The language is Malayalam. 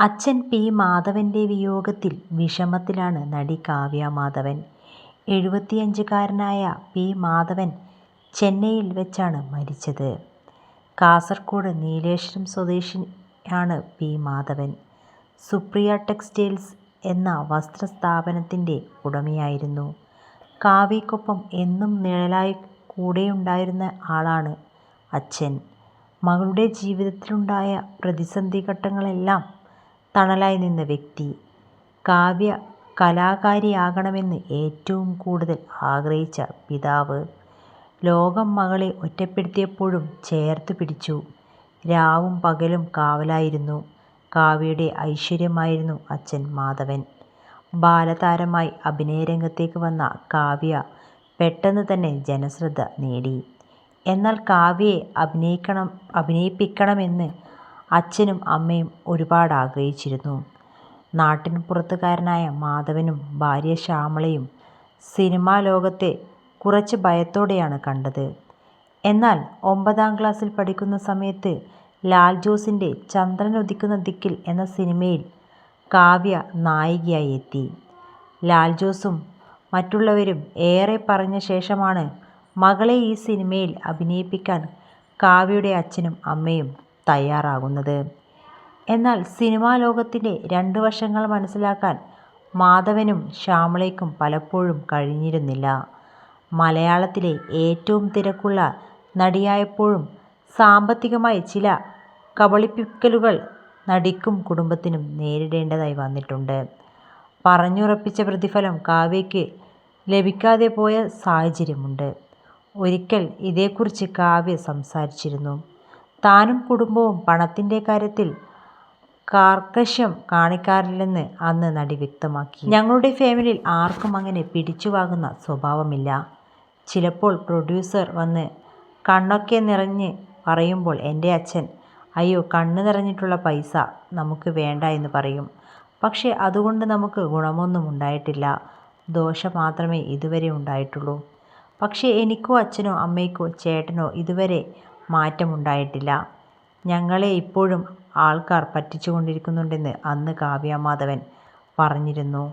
അച്ഛൻ പി മാധവന്റെ വിയോഗത്തിൽ വിഷമത്തിലാണ് നടി കാവ്യ മാധവൻ. എഴുപത്തിയഞ്ചുകാരനായ പി മാധവൻ ചെന്നൈയിൽ വെച്ചാണ് മരിച്ചത്. കാസർഗോഡ് നീലേശ്വരം സ്വദേശിയാണ് പി മാധവൻ. സുപ്രിയ ടെക്സ്റ്റൈൽസ് എന്ന വസ്ത്രസ്ഥാപനത്തിന്റെ ഉടമയായിരുന്നു. കാവ്യക്കൊപ്പം എന്നും നിഴലായി കൂടെയുണ്ടായിരുന്ന ആളാണ് അച്ഛൻ. മകളുടെ ജീവിതത്തിലുണ്ടായ പ്രതിസന്ധിഘട്ടങ്ങളിലെല്ലാം തണലായി നിന്ന വ്യക്തി. കാവ്യ കലാകാരിയാകണമെന്ന് ഏറ്റവും കൂടുതൽ ആഗ്രഹിച്ച പിതാവ്. ലോകം മകളെ ഒറ്റപ്പെടുത്തിയപ്പോഴും ചേർത്തുപിടിച്ചു. രാവും പകലും കാവലായിരുന്നു. കാവ്യയുടെ ഐശ്വര്യമായിരുന്നു അച്ഛൻ മാധവൻ. ബാലതാരമായി അഭിനയരംഗത്തേക്ക് വന്ന കാവ്യ പെട്ടെന്ന് തന്നെ ജനശ്രദ്ധ നേടി. എന്നാൽ കാവ്യയെ അഭിനയിപ്പിക്കണമെന്ന് അച്ഛനും അമ്മയും ഒരുപാട് ആഗ്രഹിച്ചിരുന്നു നാട്ടിൻ പുറത്തുകാരനായ മാധവനും ഭാര്യ ശ്യാമളയും സിനിമാ ലോകത്തെ കുറച്ച് ഭയത്തോടെയാണ് കണ്ടത്. എന്നാൽ ഒമ്പതാം ക്ലാസ്സിൽ പഠിക്കുന്ന സമയത്ത് ലാൽ ജോസിന്റെ ചന്ദ്രൻ ഉദിക്കുന്ന ദിക്കിൽ എന്ന സിനിമയിൽ കാവ്യ നായികയായി എത്തി. ലാൽ ജോസും മറ്റുള്ളവരും ഏറെ പറഞ്ഞ ശേഷമാണ് മകളെ ഈ സിനിമയിൽ അഭിനയിപ്പിക്കാൻ കാവ്യയുടെ അച്ഛനും അമ്മയും തയ്യാറാകുന്നത്. എന്നാൽ സിനിമാ ലോകത്തിന്റെ രണ്ട് വശങ്ങൾ മനസ്സിലാക്കാൻ മാധവനും ശ്യാമളയ്ക്കും പലപ്പോഴും കഴിഞ്ഞിരുന്നില്ല. മലയാളത്തിലെ ഏറ്റവും തിരക്കുള്ള നടിയായപ്പോഴും സാമ്പത്തികമായി ചില കബളിപ്പിക്കലുകൾ നടിക്കും കുടുംബത്തിനും നേരിടേണ്ടതായി വന്നിട്ടുണ്ട്. പറഞ്ഞുറപ്പിച്ച പ്രതിഫലം കാവ്യയ്ക്ക് ലഭിക്കാതെ പോയ സാഹചര്യമുണ്ട്. ഒരിക്കൽ ഇതേക്കുറിച്ച് കാവ്യ സംസാരിച്ചിരുന്നു. താനും കുടുംബവും പണത്തിന്റെ കാര്യത്തിൽ കാർക്കശ്യം കാണിക്കാറില്ലെന്ന് അന്ന് നടി വ്യക്തമാക്കി. "ഞങ്ങളുടെ ഫാമിലിയിൽ ആർക്കും അങ്ങനെ പിടിച്ചുവാങ്ങുന്ന സ്വഭാവമില്ല. ചിലപ്പോൾ പ്രൊഡ്യൂസർ വന്ന് കണ്ണൊക്കെ നിറഞ്ഞ് പറയുമ്പോൾ എന്റെ അച്ഛൻ 'അയ്യോ കണ്ണ് നിറഞ്ഞിട്ടുള്ള പൈസ നമുക്ക് വേണ്ട' എന്ന് പറയും. പക്ഷേ അതുകൊണ്ട് നമുക്ക് ഗുണമൊന്നും ഉണ്ടായിട്ടില്ല. ദോഷം മാത്രമേ ഇതുവരെ ഉണ്ടായിട്ടുള്ളൂ. പക്ഷേ എനിക്കോ അച്ഛനോ അമ്മയ്ക്കോ ചേട്ടനോ ഇതുവരെ മാറ്റമുണ്ടായിട്ടില്ല. ഞങ്ങളെ ഇപ്പോഴും ആൾക്കാർ പറ്റിച്ചുകൊണ്ടിരിക്കുന്നുണ്ടെന്ന് അന്ന് കാവ്യ മാധവൻ പറഞ്ഞിരുന്നു.